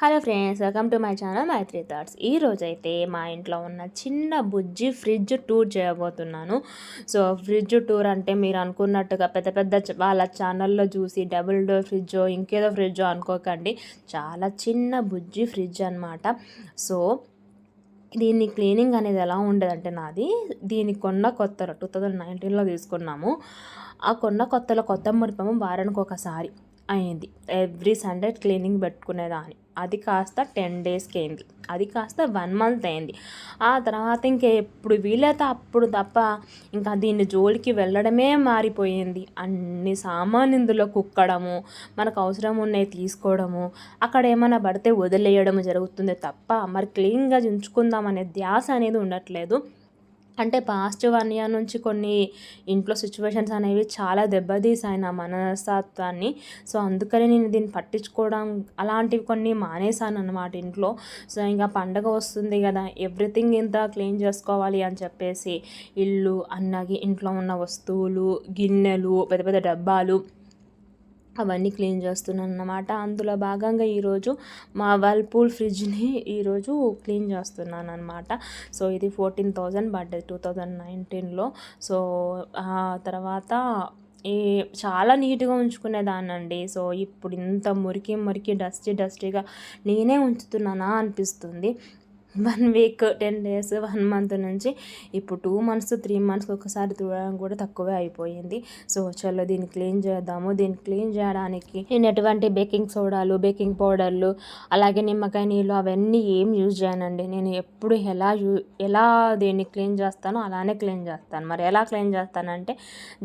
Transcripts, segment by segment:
Hello friends welcome to my channel Maithri thoughts ఈ మా ఇంట్లో ఉన్న చిన్న బుజ్జి ఫ్రిడ్జ్ టూర్ చేయబోతున్నాను. సో ఫ్రిడ్జ్ టూర్ అంటే మీరు అనుకున్నట్టుగా పెద్ద పెద్ద వాళ్ళ ఛానల్లో చూసి డబుల్ డోర్ ఫ్రిడ్జ్ ఇంకేదో ఫ్రిడ్జ్ అనుకోకండి. చాలా చిన్న బుజ్జి ఫ్రిడ్జ్ అనమాట సో దీన్ని క్లీనింగ్ అనేది ఎలా ఉండదంటే నాది దీని కొన్న కొత్తలో టూ థౌజండ్ నైన్టీన్లో తీసుకున్నాము. ఆ కొన్న కొత్తలో కొత్త మురిపము వారానికి ఒకసారి అయింది. ఎవ్రీ సండే క్లీనింగ్ పెట్టుకునేదాన్ని. అది కాస్త టెన్ డేస్కి అయింది. అది కాస్త వన్ మంత్ అయింది. ఆ తర్వాత ఇంకా ఎప్పుడు వీలైతే అప్పుడు తప్ప ఇంకా దీన్ని జోలికి వెళ్ళడమే మారిపోయింది. అన్ని సామాన్ ఇందులో కుక్కడము మనకు అవసరం ఉన్నాయి తీసుకోవడము అక్కడ ఏమైనా పడితే వదిలేయడం జరుగుతుంది తప్ప మరి క్లీన్గా ఉంచుకుందాం అనే ధ్యాస అనేది ఉండట్లేదు. అంటే పాస్ట్ వన్ ఇయర్ నుంచి కొన్ని ఇంట్లో సిచ్యువేషన్స్ అనేవి చాలా దెబ్బతీసాయి నా మనస్తత్వాన్ని. సో అందుకని నేను దీన్ని పట్టించుకోవడం అలాంటివి కొన్ని మానేశాను అనమాట ఇంట్లో. సో ఇంకా పండగ వస్తుంది కదా ఎవ్రీథింగ్ ఇంత క్లీన్ చేసుకోవాలి అని చెప్పేసి ఇల్లు అన్నగి ఇంట్లో ఉన్న వస్తువులు గిన్నెలు పెద్ద పెద్ద డబ్బాలు అవన్నీ క్లీన్ చేస్తున్నాను అన్నమాట అందులో భాగంగా ఈరోజు మా వర్ల్పూల్ ఫ్రిడ్జ్ని ఈరోజు క్లీన్ చేస్తున్నాను అనమాట సో ఇది fourteen thousand birthday two thousand నైన్టీన్లో సో ఆ తర్వాత ఈ చాలా నీట్గా ఉంచుకునేదాన్ని సో ఇప్పుడు ఇంత మురికి మురికి డస్టీ డస్టీగా నేనే ఉంచుతున్నానా అనిపిస్తుంది. One week ten days one month నుంచి ఇప్పుడు టూ మంత్స్ త్రీ మంత్స్కి ఒకసారి తుడడం కూడా తక్కువే అయిపోయింది. సో చలో దీన్ని క్లీన్ చేద్దాము. దీన్ని క్లీన్ చేయడానికి నేను ఎటువంటి బేకింగ్ సోడాలు బేకింగ్ పౌడర్లు అలాగే నిమ్మకాయ నీళ్ళు అవన్నీ ఏం యూజ్ చేయనండి. నేను ఎప్పుడు ఎలా యూ ఎలా దీన్ని క్లీన్ చేస్తానో అలానే క్లీన్ చేస్తాను. మరి ఎలా క్లీన్ చేస్తానంటే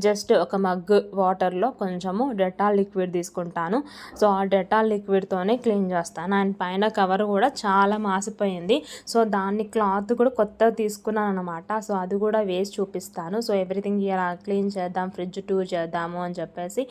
జస్ట్ ఒక మగ్ వాటర్లో కొంచెము డెటాల్ లిక్విడ్ తీసుకుంటాను. సో ఆ డెటాల్ లిక్విడ్తోనే క్లీన్ చేస్తాను. అండ్ పైన కవర్ కూడా చాలా మాసిపోయింది. సో దాన్ని క్లాత్ కూడా కొత్తగా తీసుకున్నాను అనమాట సో అది కూడా వేసి చూపిస్తాను. సో ఎవ్రీథింగ్ ఇలా క్లీన్ చేద్దాం ఫ్రిడ్జ్ టూర్ చేద్దాము అని చెప్పేసి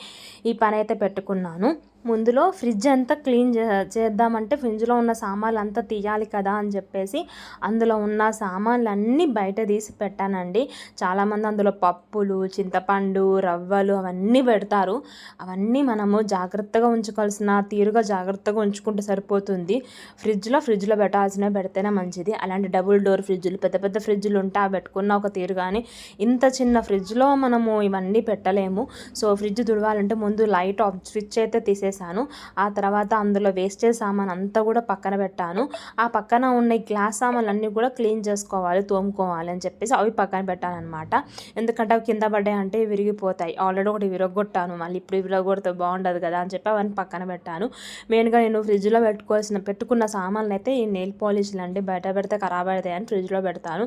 ఈ పని అయితే పెట్టుకున్నాను. ముందులో ఫ్రిడ్జ్ అంతా క్లీన్ చేద్దామంటే ఫ్రిడ్జ్లో ఉన్న సామాన్లు అంతా తీయాలి కదా అని చెప్పేసి అందులో ఉన్న సామాన్లు అన్నీ బయట తీసి పెట్టానండి. చాలామంది అందులో పప్పులు చింతపండు రవ్వలు అవన్నీ పెడతారు. అవన్నీ మనము జాగ్రత్తగా ఉంచుకోవాల్సిన తీరుగా జాగ్రత్తగా ఉంచుకుంటే సరిపోతుంది. ఫ్రిడ్జ్లో ఫ్రిడ్జ్లో పెట్టాల్సినవి పెడితేనే మంచిది. అలాంటి డబుల్ డోర్ ఫ్రిడ్జ్లు పెద్ద పెద్ద ఫ్రిడ్జ్లు ఉంటే ఆ పెట్టుకున్న ఒక తీరు కానీ ఇంత చిన్న ఫ్రిడ్జ్లో మనము ఇవన్నీ పెట్టలేము. సో ఫ్రిడ్జ్ తుడవాలంటే ముందు లైట్ ఆఫ్ స్విచ్ అయితే తీసే చేశాను. ఆ తర్వాత అందులో వేస్టేజ్ సామాన్ అంతా కూడా పక్కన పెట్టాను. ఆ పక్కన ఉన్న ఈ గ్లాస్ సామాన్లన్నీ కూడా క్లీన్ చేసుకోవాలి తోముకోవాలి అని చెప్పేసి అవి పక్కన పెట్టాను అనమాట ఎందుకంటే అవి కింద పడ్డాయి అంటే విరిగిపోతాయి. ఆల్రెడీ ఒకటి విరగొట్టాను. మళ్ళీ ఇప్పుడు విరగొడితే బాగుండదు కదా అని చెప్పి అవన్నీ పక్కన పెట్టాను. మెయిన్గా నేను ఫ్రిడ్జ్లో పెట్టుకోవాల్సిన పెట్టుకున్న సామాన్లు అయితే ఈ నెయిల్ పాలిష్లు అండి. బయట పెడితే ఖరాబ్ అవుతాయి అని ఫ్రిడ్జ్లో పెడతాను.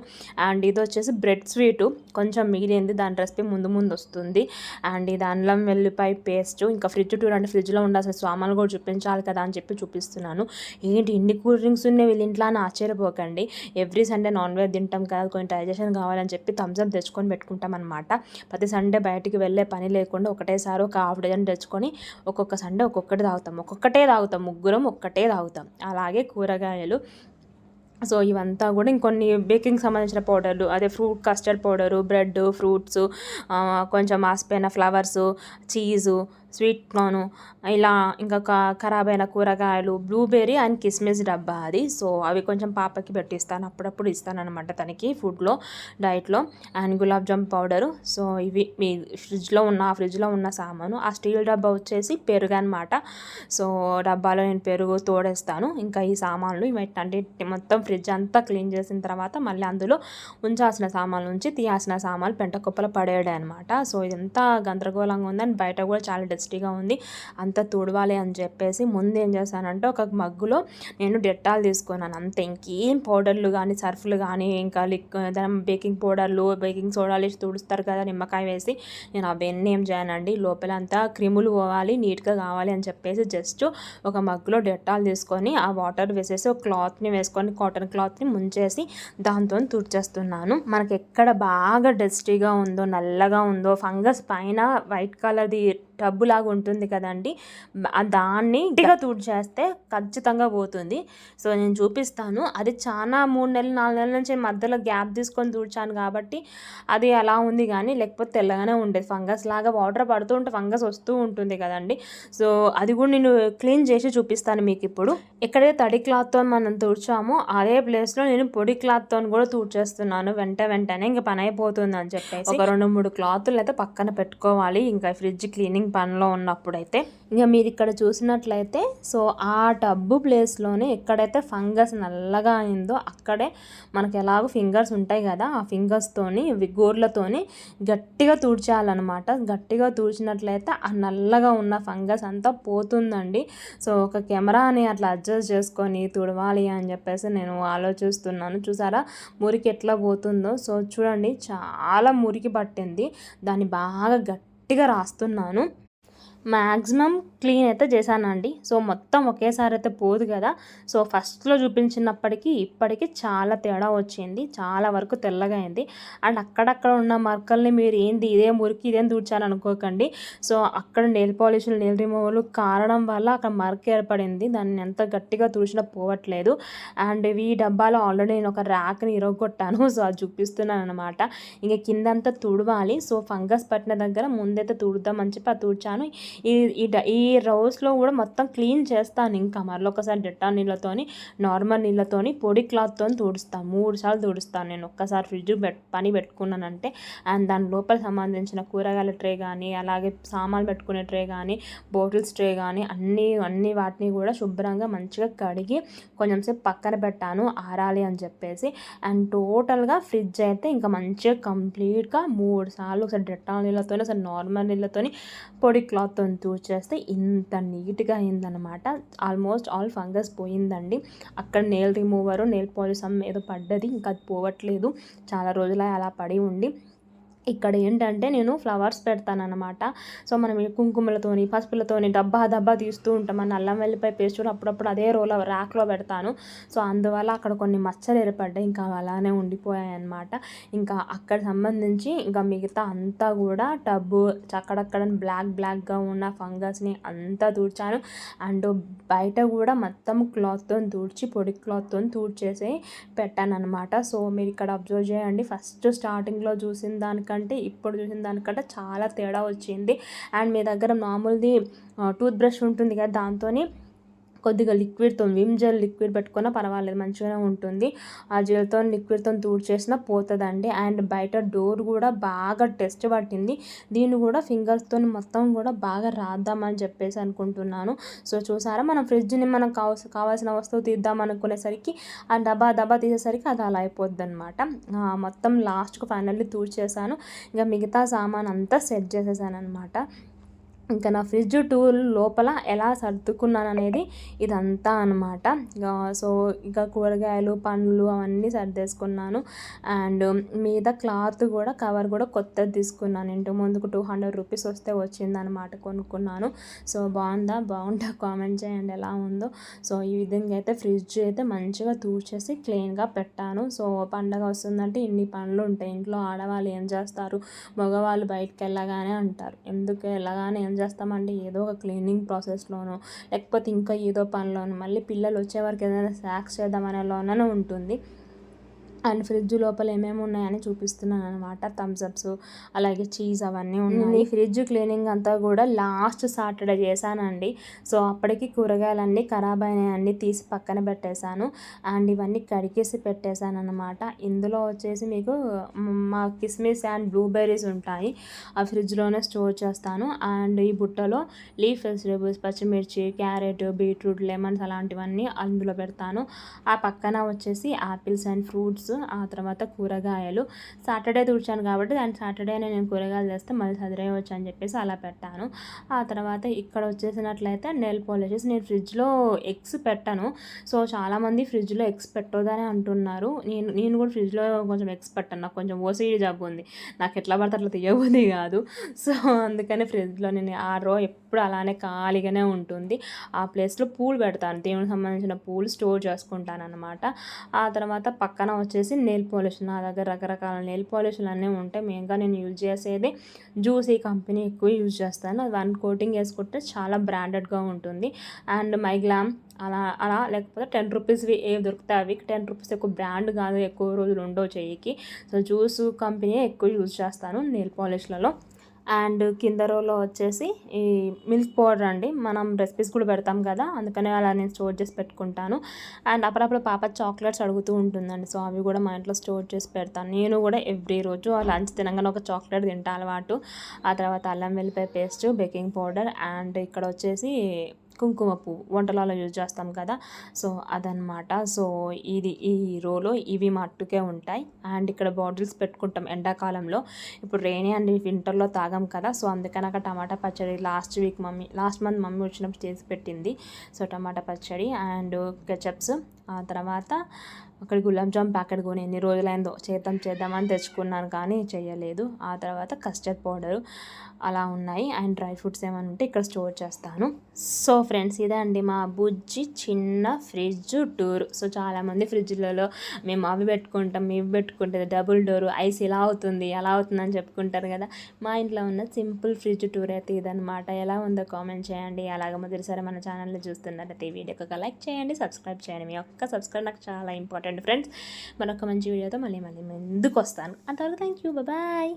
అండ్ ఇది వచ్చేసి బ్రెడ్ స్వీటు కొంచెం మిగిలింది. దాని రెసిపీ ముందు ముందు వస్తుంది. అండ్ ఇది అల్లం వెల్లిపాయ పేస్ట్ ఇంకా ఫ్రిడ్జ్ టూర్ అంటే ఫ్రిడ్జ్లో ఉన్న కాకుండా అసలు స్వామాలు కూడా చూపించాలి కదా అని చెప్పి చూపిస్తున్నాను. ఏంటి ఇన్ని కూల్ డ్రింక్స్ ఉన్నాయి వీళ్ళ ఇంట్లో అని ఆశ్చర్యపోకండి. ఎవ్రీ సండే నాన్ వెజ్ తింటాం కదా కొంచెం డైజెషన్ కావాలని చెప్పి థమ్స్అప్ తెచ్చుకొని పెట్టుకుంటాం అనమాట ప్రతి సండే బయటికి వెళ్ళే పని లేకుండా ఒకటేసారి ఒక హాఫ్ డజన్ తెచ్చుకొని ఒక్కొక్క సండే ఒక్కొక్కటి తాగుతాం. ఒక్కొక్కటే తాగుతాం ముగ్గురం ఒక్కటే తాగుతాం. అలాగే కూరగాయలు. సో ఇవంతా కూడా ఇంకొన్ని బేకింగ్ సంబంధించిన పౌడర్లు అదే fruit custard powder bread fruits కొంచెం మాసిపోయిన ఫ్లవర్సు చీజు స్వీట్ కార్ను ఇలా ఇంకా ఖరాబ్ అయిన కూరగాయలు బ్లూబెర్రీ అండ్ కిస్మిస్ డబ్బా అది. సో అవి కొంచెం పాపకి పెట్టిస్తాను. అప్పుడప్పుడు ఇస్తాను అనమాట తనకి ఫుడ్లో డైట్లో. And gulab jam powder. So ఇవి మీ ఫ్రిడ్జ్లో ఉన్న ఆ ఫ్రిడ్జ్లో ఉన్న సామాను. ఆ స్టీల్ డబ్బా వచ్చేసి పెరుగు అనమాట సో డబ్బాలో నేను పెరుగు తోడేస్తాను. ఇంకా ఈ సామాన్లు ఇవన్నీ మొత్తం ఫ్రిడ్జ్ అంతా క్లీన్ చేసిన తర్వాత మళ్ళీ అందులో ఉంచాల్సిన సామాన్లు నుంచి తీయాల్సిన సామాన్లు పెంట కుప్పలు పడేయడం అనమాట సో ఇదంతా గందరగోళంగా ఉంది బయట కూడా చాలా టేస్టీగా ఉంది. అంత తుడవాలి అని చెప్పేసి ముందు ఏం చేశానంటే ఒక మగ్గులో నేను డెట్టాలు తీసుకున్నాను. అంతే ఇంకేం పౌడర్లు కానీ సర్ఫ్లు కానీ ఇంకా లిక్ బేకింగ్ పౌడర్లు బేకింగ్ సోడాలు వేసి తుడుస్తారు కదా నిమ్మకాయ వేసి నేను అవన్నీ ఏం చేయనండి. లోపల అంతా క్రిములు పోవాలి నీట్గా కావాలి అని చెప్పేసి జస్ట్ ఒక మగ్గులో డెట్టాల్ తీసుకొని ఆ వాటర్ వేసేసి ఒక క్లాత్ని వేసుకొని కాటన్ క్లాత్ని ముంచేసి దాంతో తుడిచేస్తున్నాను. మనకి ఎక్కడ బాగా డస్టీగా ఉందో నల్లగా ఉందో ఫంగస్ పైన వైట్ కలర్ది టబ్బు లాగా ఉంటుంది కదండి. దాన్ని గట్టిగా తుడిచేస్తే ఖచ్చితంగా పోతుంది. సో నేను చూపిస్తాను. అది చాలా మూడు నెలలు నాలుగు నెలల నుంచి మధ్యలో గ్యాప్ తీసుకొని తుడిచాను కాబట్టి అది అలా ఉంది కానీ లేకపోతే తెల్లగానే ఉండేది. ఫంగస్ లాగా వాటర్ పడుతూ ఉంటే ఫంగస్ వస్తూ ఉంటుంది కదండి. సో అది కూడా నేను క్లీన్ చేసి చూపిస్తాను మీకు ఇప్పుడు. ఎక్కడైతే తడి క్లాత్తో మనం తుడిచామో అదే ప్లేస్లో నేను పొడి క్లాత్తో కూడా తుడిచేస్తున్నాను. వెంట వెంటనే ఇంకా పని అయిపోతుంది అని చెప్పేసి ఒక రెండు మూడు క్లాతులు అయితే పక్కన పెట్టుకోవాలి. ఇంకా ఫ్రిడ్జ్ క్లీనింగ్ పనిలో ఉన్నప్పుడైతే ఇంకా మీరు ఇక్కడ చూసినట్లయితే సో ఆ టబ్బు ప్లేస్లోనే ఎక్కడైతే ఫంగస్ నల్లగా అయిందో అక్కడే మనకి ఎలాగో ఫింగర్స్ ఉంటాయి కదా ఆ ఫింగర్స్తోని గోర్లతోని గట్టిగా తుడిచేయాలన్నమాట గట్టిగా తుడిచినట్లయితే ఆ నల్లగా ఉన్న ఫంగస్ అంతా పోతుందండి. సో ఒక కెమెరాని అట్లా అడ్జస్ట్ చేసుకొని తుడవాలి అని చెప్పేసి నేను ఆలోచిస్తున్నాను. చూసారా? మురికి ఎట్లా పోతుందో. సో చూడండి చాలా మురికి పట్టింది. దాన్ని బాగా గట్టి గట్టిగా రాస్తున్నాను. మ్యాక్సిమం క్లీన్ అయితే చేశానండి. సో మొత్తం ఒకేసారి అయితే పోదు కదా. సో ఫస్ట్లో చూపించినప్పటికీ ఇప్పటికీ చాలా తేడా వచ్చింది. చాలా వరకు తెల్లగా అయింది. అండ్ అక్కడక్కడ ఉన్న మరకల్ని మీరు ఏంది ఇదే మురికి ఇదేం అనుకోకండి సో అక్కడ నెయిల్ పాలిష్లు నెయిల్ రిమూవల్ కారడం వల్ల అక్కడ మరక ఏర్పడింది. దాన్ని ఎంత గట్టిగా తుడిచినా పోవట్లేదు. అండ్ ఈ డబ్బాలో ఆల్రెడీ నేను ఒక ర్యాక్ని ఇరగొట్టాను. సో అది చూపిస్తున్నాను అనమాట ఇంకా కిందంతా తుడవాలి. సో ఫంగస్ పట్టిన దగ్గర ముందైతే తుడుద్దామని చెప్పి అది తుడిచాను. ఈ ఈ ఈ రోస్లో కూడా మొత్తం క్లీన్ చేస్తాను ఇంకా. మరలో ఒకసారి డెట్టా నీళ్ళతోని నార్మల్ నీళ్ళతోని పొడి క్లాత్తో తుడుస్తాను మూడు సార్లు తుడుస్తాను నేను. ఒక్కసారి ఫ్రిడ్జ్ పెట్ పని పెట్టుకున్నానంటే అండ్ దాని లోపల సంబంధించిన కూరగాయల ట్రే కానీ అలాగే సామాన్లు పెట్టుకునే ట్రే కానీ బాటిల్స్ ట్రే కానీ అన్నీ అన్ని వాటిని కూడా శుభ్రంగా మంచిగా కడిగి కొంచెం సేపు పక్కన పెట్టాను ఆరాలి అని చెప్పేసి. అండ్ టోటల్గా ఫ్రిడ్జ్ అయితే ఇంకా మంచిగా కంప్లీట్గా మూడు సార్లు ఒకసారి డెట్టాల్ నీళ్ళతోనే ఒకసారి నార్మల్ నీళ్ళతోని పొడి క్లాత్తో చేస్తే ఇంత నీట్గా అయిందనమాట ఆల్మోస్ట్ ఆల్ ఫంగస్ పోయిందండి. అక్కడ నెయిల్ రిమూవరు నెయిల్ పాలిష్ ఏదో పడ్డది. ఇంకా అది పోవట్లేదు. చాలా రోజులు అలా పడి ఉండి ఇక్కడ ఏంటంటే నేను ఫ్లవర్స్ పెడతానమాట సో మనం కుంకుమలతోని పసుపులతోని డబ్బా డబ్బా తీస్తూ ఉంటాం. మన అల్లం వెల్లిపాయ పేస్ట్ అప్పుడప్పుడు అదే రోల్ ర్యాక్లో పెడతాను. సో అందువల్ల అక్కడ కొన్ని మచ్చలు ఏర్పడ్డాయి. ఇంకా అలానే ఉండిపోయాయి అనమాట ఇంకా అక్కడ సంబంధించి ఇంకా మిగతా అంతా కూడా టబ్బు అక్కడక్కడ బ్లాక్ బ్లాక్గా ఉన్న ఫంగస్ని అంతా తూడ్చాను. అండ్ బయట కూడా మొత్తం క్లాత్తో తూడ్చి పొడి క్లాత్తో తూడ్చేసి పెట్టాను అనమాట సో మీరు ఇక్కడ అబ్జర్వ్ చేయండి. ఫస్ట్ స్టార్టింగ్లో చూసిన దానికంటే దానికంటే ఇప్పుడు చూసిన దానికంటే చాలా తేడా వచ్చింది. అండ్ మీ దగ్గర మామూలుది టూత్ బ్రష్ ఉంటుంది కదా దాంతో కొద్దిగా లిక్విడ్తో విమ్ జెల్ లిక్విడ్ పెట్టుకున్నా పర్వాలేదు మంచిగానే ఉంటుంది. ఆ జెల్తో లిక్విడ్తో తూడ్చేసినా పోతుందండి. అండ్ బయట డోర్ కూడా బాగా టెస్ట్ పట్టింది. దీన్ని కూడా ఫింగర్స్తో మొత్తం కూడా బాగా రాద్దామని చెప్పేసి అనుకుంటున్నాను. సో చూసారా? మనం ఫ్రిడ్జ్ని మనం కావాల్సిన కావాల్సిన వస్తువు తీద్దాం అనుకునేసరికి ఆ డబ్బా డబ్బా తీసేసరికి అది అలా అయిపోద్ది అనమాట మొత్తం లాస్ట్కు ఫైనల్లీ తూడ్చేసాను ఇంకా మిగతా సామాన్ అంతా సెట్ చేసేసాను అనమాట ఇంకా నా ఫ్రిడ్జ్ టూల్ లోపల ఎలా సర్దుకున్నాను అనేది ఇదంతా అనమాట సో ఇంకా కూరగాయలు పండ్లు అవన్నీ సర్దేసుకున్నాను. అండ్ మీద క్లాత్ కూడా కవర్ కూడా కొత్తది తీసుకున్నాను. ఇంటి ముందుకు టూ హండ్రెడ్ రూపీస్ వస్తే వచ్చిందనమాట కొనుక్కున్నాను. సో బాగుందా? బాగుంటా కామెంట్ చేయండి ఎలా ఉందో. సో ఈ విధంగా అయితే ఫ్రిడ్జ్ అయితే మంచిగా తూచేసి క్లీన్గా పెట్టాను. సో పండగ వస్తుందంటే ఇన్ని పనులు ఉంటాయి. ఇంట్లో ఆడవాళ్ళు ఏం చేస్తారు? మగవాళ్ళు బయటకు వెళ్ళగానే అంటారు. ఎందుకు వెళ్ళగానే ఏం చేస్తామంటే ఏదో ఒక క్లీనింగ్ ప్రాసెస్లోనో లేకపోతే ఇంకా ఏదో పనిలోనో మళ్ళీ పిల్లలు వచ్చే వరకు ఏదైనా స్నాక్స్ చేద్దామనేలోనూ ఉంటుంది. అండ్ ఫ్రిడ్జ్ లోపల ఏమేమి ఉన్నాయని చూపిస్తున్నాను అనమాట థమ్స్అప్స్ అలాగే చీజ్ అవన్నీ ఉన్నాయి. ఫ్రిడ్జ్ క్లీనింగ్ అంతా కూడా లాస్ట్ సాటర్డే చేశానండి. సో అప్పటికి కూరగాయలన్నీ ఖరాబ్ అయినాయన్నీ తీసి పక్కన పెట్టేశాను. అండ్ ఇవన్నీ కడిగేసి పెట్టేశాను అనమాట ఇందులో వచ్చేసి మీకు మా కిస్మిస్ అండ్ బ్లూబెర్రీస్ ఉంటాయి. ఆ ఫ్రిడ్జ్లోనే స్టోర్ చేస్తాను. అండ్ ఈ బుట్టలో లీఫ్ వెజిటేబుల్స్ పచ్చిమిర్చి క్యారెట్ బీట్రూట్ లెమన్స్ అలాంటివన్నీ అందులో పెడతాను. ఆ పక్కన వచ్చేసి యాపిల్స్ అండ్ ఫ్రూట్స్ ఆ తర్వాత కూరగాయలు. సాటర్డే తుడిచాను కాబట్టి దాని సాటర్డేనే నేను కూరగాయలు చేస్తే మళ్ళీ సదిరేయవచ్చు అని చెప్పేసి అలా పెట్టాను. ఆ తర్వాత ఇక్కడ వచ్చేసినట్లయితే నెల్ పాలిషెస్. నేను ఫ్రిడ్జ్లో ఎగ్స్ పెట్టాను. సో చాలామంది ఫ్రిడ్జ్లో ఎగ్స్ పెట్టొద్దని అంటున్నారు. నేను నేను కూడా ఫ్రిడ్జ్లో కొంచెం ఎగ్స్ పెట్టాను. నాకు కొంచెం ఓసీడీ జబ్బు ఉంది. నాకు ఎట్లా పడితే అట్లా తీయబోది కాదు. సో అందుకని ఫ్రిడ్జ్లో నేను ఆ రో ఎప్పుడు అలానే ఖాళీగానే ఉంటుంది. ఆ ప్లేస్లో పూలు పెడతాను. దేవునికి సంబంధించిన పూలు స్టోర్ చేసుకుంటాను అనమాట ఆ తర్వాత పక్కన వచ్చి వచ్చేసి నెయిల్ పాలిష్. నా దగ్గర రకరకాల నెయిల్ పాలిష్లు అన్నీ ఉంటాయి. మెయిన్గా నేను యూజ్ చేసేది జ్యూసీ కంపెనీ ఎక్కువ యూజ్ చేస్తాను. అది వన్ కోటింగ్ వేసుకుంటే చాలా బ్రాండెడ్గా ఉంటుంది. అండ్ మై గ్లామ్ అలా అలా లేకపోతే టెన్ రూపీస్వి ఏవి దొరుకుతాయి అవి. టెన్ రూపీస్ ఎక్కువ బ్రాండ్ కాదు. ఎక్కువ రోజులు ఉండవు చెయ్యికి. సో జ్యూస్ కంపెనీ ఎక్కువ యూజ్ చేస్తాను నెయిల్ పాలిష్లలో. అండ్ కింద రోలో వచ్చేసి ఈ మిల్క్ పౌడర్ అండి. మనం రెసిపీస్ కూడా పెడతాం కదా అందుకనే అలా నేను స్టోర్ చేసి పెట్టుకుంటాను. అండ్ అప్పుడప్పుడు పాప చాక్లెట్స్ అడుగుతూ ఉంటుందండి సో అవి కూడా మా ఇంట్లో స్టోర్ చేసి పెడతాను. నేను కూడా ఎవ్రీ రోజు లంచ్ తినగానే ఒక చాక్లెట్ తింటా అలవాటు. ఆ తర్వాత అల్లం వెల్లిపాయ పేస్ట్ బేకింగ్ పౌడర్ అండ్ ఇక్కడ వచ్చేసి కుంకుమ పువ్వు వంటలలో యూజ్ చేస్తాం కదా. సో అదనమాట సో ఇది ఈ రోలో ఇవి మట్టుకే ఉంటాయి. అండ్ ఇక్కడ బాటిల్స్ పెట్టుకుంటాం ఎండాకాలంలో. ఇప్పుడు రెయిన్ అండ్ వింటర్లో తాగాం కదా. సో అందుకని అక్కడ టమాటా పచ్చడి last week mummy last month mummy వచ్చినప్పుడు చేసి పెట్టింది. సో టమాటా పచ్చడి అండ్ కెచప్స్. ఆ తర్వాత అక్కడ గులాబ్ జామ్ ప్యాకెట్ కొని ఎన్ని రోజులైందో చేద్దాం చేద్దామని తెచ్చుకున్నాను కానీ చేయలేదు ఆ తర్వాత కస్టర్డ్ పౌడరు అలా ఉన్నాయి. అండ్ డ్రై ఫ్రూట్స్ ఏమైనా ఉంటే ఇక్కడ స్టోర్ చేస్తాను. సో ఫ్రెండ్స్ ఇదే అండి మా బుజ్జి చిన్న ఫ్రిడ్జ్ టూర్. సో చాలామంది ఫ్రిడ్జ్లలో మేము అవి పెట్టుకుంటాం ఇవి పెట్టుకుంటే డబుల్ డోర్ ఐస్ ఇలా అవుతుంది ఎలా అవుతుందని చెప్పుకుంటారు కదా. మా ఇంట్లో ఉన్న సింపుల్ ఫ్రిడ్జ్ టూర్ అయితే ఇదనమాట ఎలా ఉందో కామెంట్ చేయండి. అలాగే మొదటిసారి మన ఛానల్లో చూస్తున్నట్టయితే ఈ వీడియోకి ఒక లైక్ చేయండి సబ్స్క్రైబ్ చేయండి మీ పక్క సబ్స్క్రైబ్ నాకు చాలా ఇంపార్టెంట్ ఫ్రెండ్స్ మరొక మంచి వీడియోతో మళ్ళీ మళ్ళీ ముందుకు వస్తాను అంతవరకు థ్యాంక్ యూ బాయ్